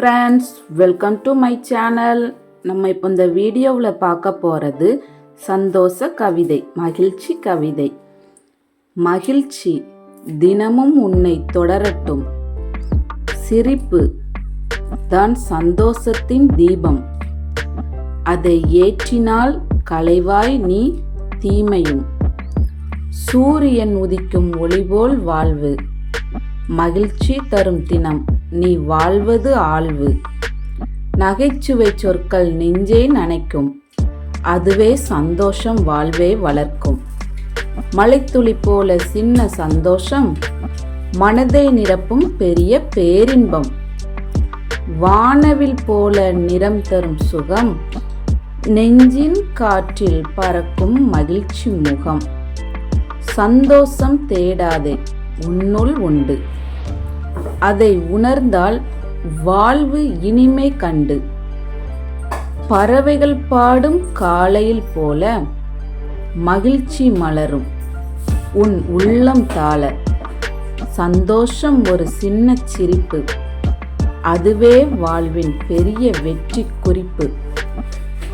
Friends welcome to my channel நம்ம இப்போ இந்த வீடியோவில் பார்க்க போகிறது சந்தோஷ கவிதை மகிழ்ச்சி கவிதை. மகிழ்ச்சி தினமும் உன்னை தொடரட்டும். சிரிப்பு தான் சந்தோஷத்தின் தீபம். அதை ஏற்றினால் கலைவாய் நீ தீமையும். சூரியன் உதிக்கும் ஒளிபோல் வாழ்வு. மகிழ்ச்சி தரும் தினம். நீ வாழ்வது ஆழ்வு. நகைச்சுவை சொற்கள் நெஞ்சே நனைக்கும். அதுவே சந்தோஷம் வாழ்வே வளர்க்கும். மலைத்துளி போல சின்ன சந்தோஷம். மனதை நிரப்பும் பெரிய பேரின்பம். வானவில் போல நிறம் தரும் சுகம். நெஞ்சின் காற்றில் பறக்கும் மகிழ்ச்சி முகம். சந்தோஷம் தேடாதே உன்னுள் உண்டு. அதை உணர்ந்தால் வாழ்வு இனிமை கண்டு. பறவைகள் பாடும் காலையில் போல மகிழ்ச்சி மலரும். உன் உள்ளம் தாள சந்தோஷம் ஒரு சின்ன சிரிப்பு. அதுவே வாழ்வின் பெரிய வெற்றி குறிப்பு.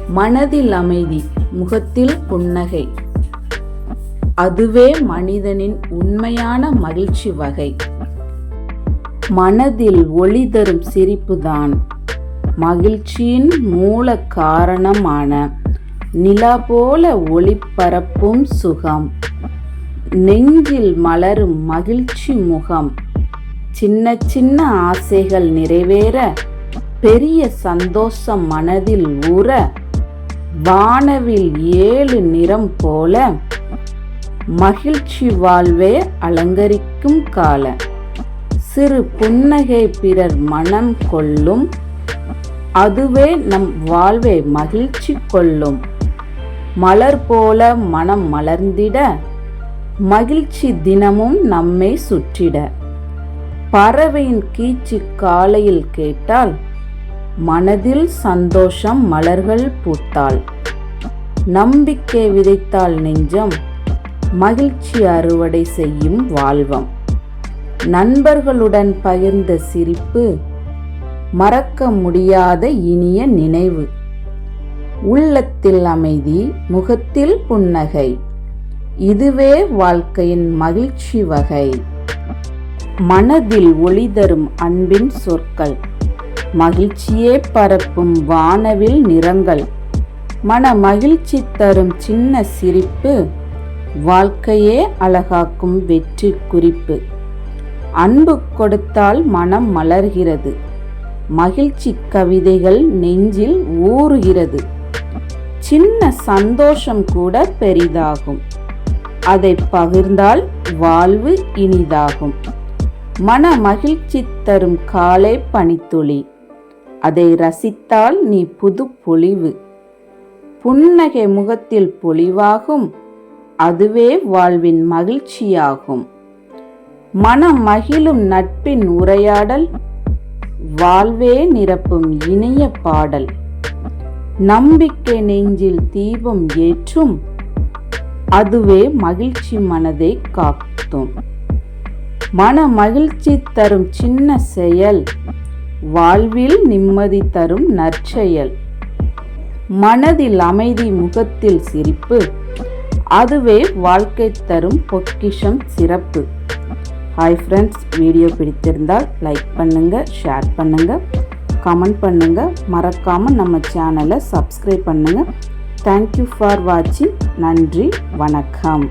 மனதில் அமைதி முகத்தில் புன்னகை. அதுவே மனிதனின் உண்மையான மகிழ்ச்சி வகை. மனதில் ஒளி தரும் சிரிப்புதான். மகிழ்ச்சியின் மூல காரணமான நிலா போல ஒளிபரப்பும் சுகம். நெஞ்சில் மலரும் மகிழ்ச்சி முகம். சின்ன சின்ன ஆசைகள் நிறைவேற பெரிய சந்தோஷம் மனதில் ஊற வானவில் ஏழு நிறம் போல மகிழ்ச்சி வாழ்வே அலங்கரிக்கும் கால. சிறு புன்னகை பிறர் மனம் கொள்ளும். அதுவே நம் வாழ்வை மகிழ்ச்சி கொள்ளும். மலர் போல மனம் மலர்ந்திட மகிழ்ச்சி தினமும் நம்மை சுற்றிட. பறவையின் கீச்சு காலையில் கேட்டால் மனதில் சந்தோஷம் மலர்கள் பூத்தாள் நம்பிக்கை விதைத்தால் நெஞ்சம் மகிழ்ச்சி அறுவடை செய்யும் வாழ்வம். நண்பர்களுடன் பகிர்ந்த சிரிப்பு மறக்க முடியாத இனிய நினைவு. உள்ளத்தில் அமைதி முகத்தில் புன்னகை. இதுவே வாழ்க்கையின் மகிழ்ச்சி வகை. மனதில் ஒளி தரும் அன்பின் சொற்கள். மகிழ்ச்சியே பரப்பும் வானவில் நிறங்கள். மன மகிழ்ச்சி தரும் சின்ன சிரிப்பு வாழ்க்கையே அழகாக்கும் வெற்றி குறிப்பு. அன்பு கொடுத்தால் மனம் மலர்கிறது. மகிழ்ச்சி கவிதைகள் நெஞ்சில் ஊறுகிறது. சின்ன சந்தோஷம் கூட பெரிதாகும். அதை பகிர்ந்தால் வாழ்வு இனிதாகும். மன மகிழ்ச்சி தரும் காலை பனித்துளி. அதை ரசித்தால் நீ புது பொழிவு புன்னகை முகத்தில் பொலிவாகும். அதுவே வாழ்வின் மகிழ்ச்சியாகும். மனம் மகிழும் நட்பின் உரையாடல் வாழ்வே நிரப்பும் இணைய பாடல். நம்பிக்கை நெஞ்சில் தீபம் ஏற்றும் அதுவே மகிழ்ச்சி மனதை காத்தும் மன மகிழ்ச்சி தரும் சின்ன செயல் வாழ்வில் நிம்மதி தரும் நற்செயல். மனதில் அமைதி முகத்தில் சிரிப்பு அதுவே வாழ்க்கை தரும் பொக்கிஷம் சிறப்பு. ஹாய் ஃப்ரெண்ட்ஸ் வீடியோ பிடித்திருந்தால் லைக் பண்ணுங்கள் ஷேர் பண்ணுங்கள் கமெண்ட் பண்ணுங்கள் மறக்காமல் நம்ம சேனலை சப்ஸ்கிரைப் பண்ணுங்கள் தேங்க்யூ ஃபார் வாட்சிங் நன்றி வணக்கம்.